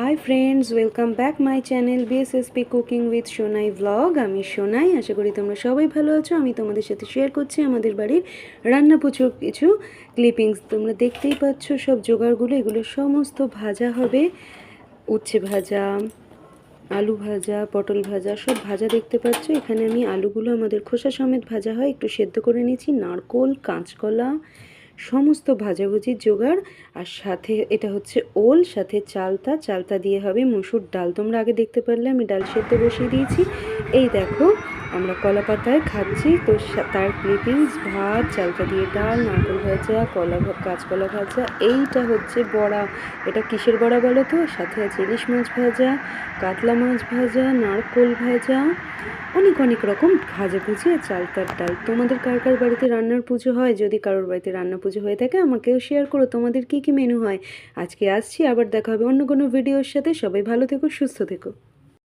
Hi friends welcome back my channel BSSP cooking with Sonai vlog আমি সোনাই আশা করি তোমরা সবাই ভালো আছো। আমি তোমাদের সাথে শেয়ার করছি আমাদের বাড়ির রান্না পুজোর কিছু ক্লিপিংস তোমরা দেখতেই পাচ্ছ সব জোগাড়গুলো, এগুলো সমস্ত ভাজা হবে। উচ্ছে ভাজা, আলু ভাজা, পটল ভাজা, সব ভাজা দেখতে পাচ্ছ। এখানে আমি আলুগুলো আমাদের খোসা সমেত ভাজা হয়, একটু সেদ্ধ করে নিয়েছি, নারকোল, কাঁচকলা সমস্ত ভাজাভুজির জোগাড়, আর সাথে এটা হচ্ছে ওল, সাথে চালতা চালতা দিয়ে হবে মসুর ডাল। তোমরা আগে দেখতে পারলে আমি ডাল সেদ্ধ বসিয়ে দিয়েছি। এই দেখো আমরা কলা পাতায় খাচ্ছি, তো তার ক্লিপিংস ভাত চালতা দিয়ে ডাল, নারকেল ভাজা, কলা কাঁচকলা ভাজা, এইটা হচ্ছে বড়া। এটা কিসের বড়া বলো তো? সাথে আছে ইলিশ মাছ ভাজা, কাতলা মাছ ভাজা, নারকোল ভাজা, অনেক অনেক রকম ভাজা ভুজি আর চালতার ডাল। তোমাদের কার কার বাড়িতে রান্নার পুজো হয়? যদি কারোর বাড়িতে রান্না পুজো হয়ে থাকে, আমাকেও শেয়ার করো। তোমাদের কী কী মেনু হয়? আজকে আসছি, আবার দেখা হবে অন্য কোনো ভিডিওর সাথে। সবাই ভালো থেকো, সুস্থ থেকো।